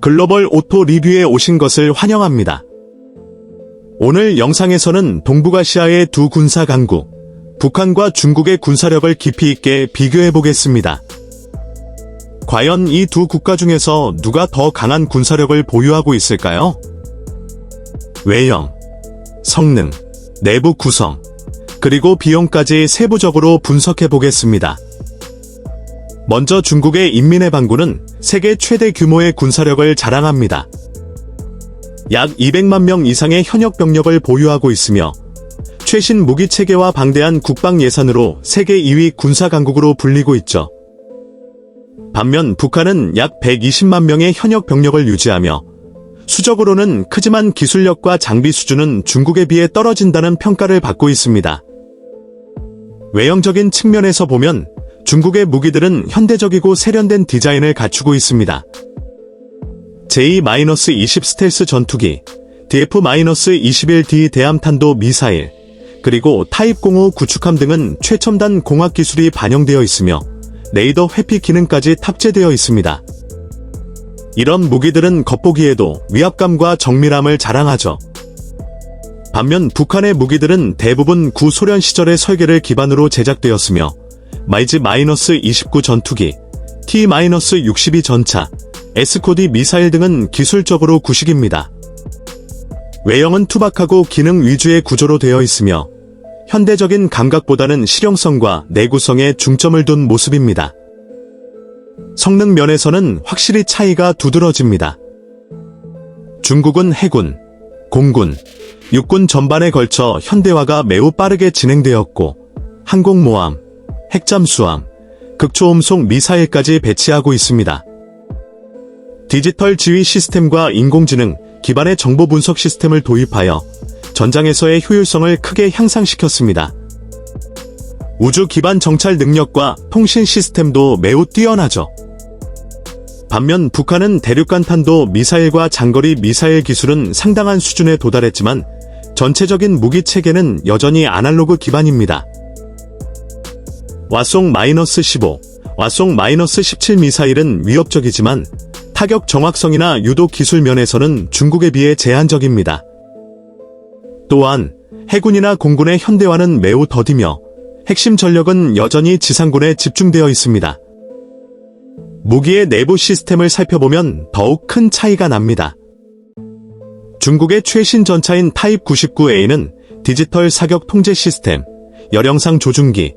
글로벌 오토 리뷰에 오신 것을 환영합니다. 오늘 영상에서는 동북아시아의 두 군사 강국, 북한과 중국의 군사력을 깊이 있게 비교해 보겠습니다. 과연 이 두 국가 중에서 누가 더 강한 군사력을 보유하고 있을까요? 외형, 성능, 내부 구성, 그리고 비용까지 세부적으로 분석해 보겠습니다. 먼저 중국의 인민의 반군은 세계 최대 규모의 군사력을 자랑합니다. 약 200만 명 이상의 현역 병력을 보유하고 있으며 최신 무기 체계와 방대한 국방 예산으로 세계 2위 군사 강국으로 불리고 있죠. 반면 북한은 약 120만 명의 현역 병력을 유지하며 수적으로는 크지만 기술력과 장비 수준은 중국에 비해 떨어진다는 평가를 받고 있습니다. 외형적인 측면에서 보면 중국의 무기들은 현대적이고 세련된 디자인을 갖추고 있습니다. J-20 스텔스 전투기, DF-21D 대함탄도 미사일, 그리고 타입 05 구축함 등은 최첨단 공학 기술이 반영되어 있으며 레이더 회피 기능까지 탑재되어 있습니다. 이런 무기들은 겉보기에도 위압감과 정밀함을 자랑하죠. 반면 북한의 무기들은 대부분 구소련 시절의 설계를 기반으로 제작되었으며 마이즈-29 전투기, T-62 전차, 에스코디 미사일 등은 기술적으로 구식입니다. 외형은 투박하고 기능 위주의 구조로 되어 있으며 현대적인 감각보다는 실용성과 내구성에 중점을 둔 모습입니다. 성능 면에서는 확실히 차이가 두드러집니다. 중국은 해군, 공군, 육군 전반에 걸쳐 현대화가 매우 빠르게 진행되었고 항공모함, 핵잠수함, 극초음속 미사일까지 배치하고 있습니다. 디지털 지휘 시스템과 인공지능 기반의 정보 분석 시스템을 도입하여 전장에서의 효율성을 크게 향상시켰습니다. 우주 기반 정찰 능력과 통신 시스템도 매우 뛰어나죠. 반면 북한은 대륙간 탄도 미사일과 장거리 미사일 기술은 상당한 수준에 도달했지만 전체적인 무기 체계는 여전히 아날로그 기반입니다. 와송-15, 와송-17 미사일은 위협적이지만 타격 정확성이나 유도 기술 면에서는 중국에 비해 제한적입니다. 또한 해군이나 공군의 현대화는 매우 더디며 핵심 전력은 여전히 지상군에 집중되어 있습니다. 무기의 내부 시스템을 살펴보면 더욱 큰 차이가 납니다. 중국의 최신 전차인 타입 99A는 디지털 사격 통제 시스템, 열영상 조준기,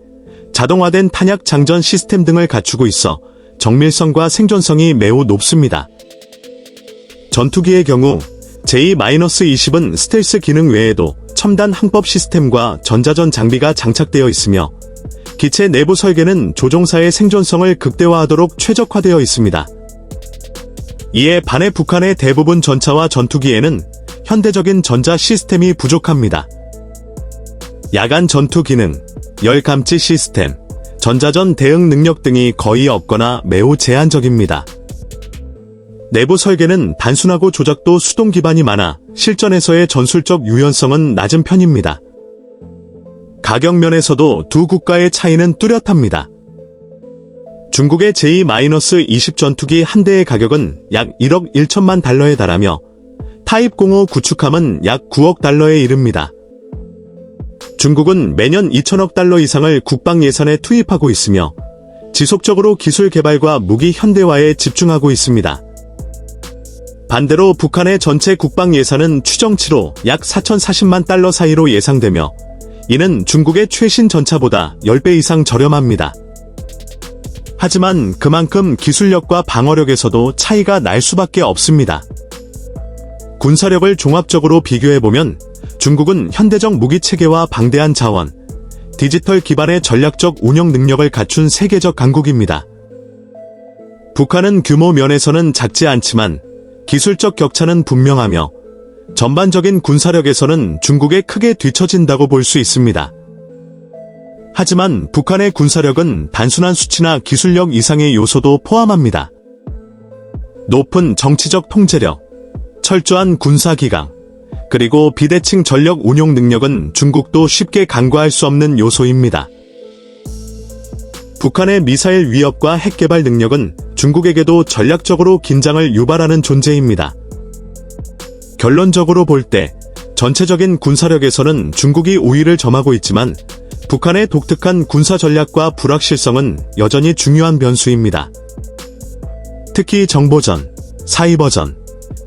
자동화된 탄약 장전 시스템 등을 갖추고 있어 정밀성과 생존성이 매우 높습니다. 전투기의 경우 J-20은 스텔스 기능 외에도 첨단 항법 시스템과 전자전 장비가 장착되어 있으며 기체 내부 설계는 조종사의 생존성을 극대화하도록 최적화되어 있습니다. 이에 반해 북한의 대부분 전차와 전투기에는 현대적인 전자 시스템이 부족합니다. 야간 전투 기능, 열 감지 시스템, 전자전 대응 능력 등이 거의 없거나 매우 제한적입니다. 내부 설계는 단순하고 조작도 수동 기반이 많아 실전에서의 전술적 유연성은 낮은 편입니다. 가격 면에서도 두 국가의 차이는 뚜렷합니다. 중국의 J-20 전투기 한 대의 가격은 약 1억 1천만 달러에 달하며 타입 05 구축함은 약 9억 달러에 이릅니다. 중국은 매년 2천억 달러 이상을 국방 예산에 투입하고 있으며 지속적으로 기술 개발과 무기 현대화에 집중하고 있습니다. 반대로 북한의 전체 국방 예산은 추정치로 약 4,040만 달러 사이로 예상되며 이는 중국의 최신 전차보다 10배 이상 저렴합니다. 하지만 그만큼 기술력과 방어력에서도 차이가 날 수밖에 없습니다. 군사력을 종합적으로 비교해보면 중국은 현대적 무기 체계와 방대한 자원, 디지털 기반의 전략적 운영 능력을 갖춘 세계적 강국입니다. 북한은 규모 면에서는 작지 않지만 기술적 격차는 분명하며 전반적인 군사력에서는 중국에 크게 뒤처진다고 볼 수 있습니다. 하지만 북한의 군사력은 단순한 수치나 기술력 이상의 요소도 포함합니다. 높은 정치적 통제력, 철저한 군사기강, 그리고 비대칭 전력 운용 능력은 중국도 쉽게 간과할 수 없는 요소입니다. 북한의 미사일 위협과 핵 개발 능력은 중국에게도 전략적으로 긴장을 유발하는 존재입니다. 결론적으로 볼 때 전체적인 군사력에서는 중국이 우위를 점하고 있지만 북한의 독특한 군사 전략과 불확실성은 여전히 중요한 변수입니다. 특히 정보전, 사이버전,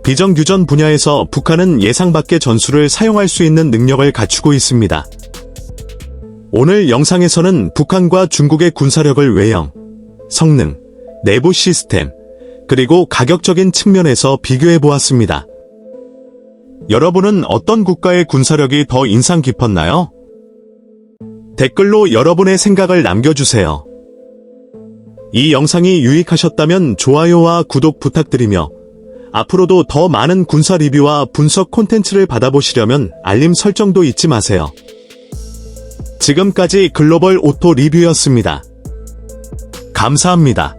비정규전 분야에서 북한은 예상 밖의 전술을 사용할 수 있는 능력을 갖추고 있습니다. 오늘 영상에서는 북한과 중국의 군사력을 외형, 성능, 내부 시스템, 그리고 가격적인 측면에서 비교해 보았습니다. 여러분은 어떤 국가의 군사력이 더 인상 깊었나요? 댓글로 여러분의 생각을 남겨주세요. 이 영상이 유익하셨다면 좋아요와 구독 부탁드리며 앞으로도 더 많은 군사 리뷰와 분석 콘텐츠를 받아보시려면 알림 설정도 잊지 마세요. 지금까지 글로벌 오토 리뷰였습니다. 감사합니다.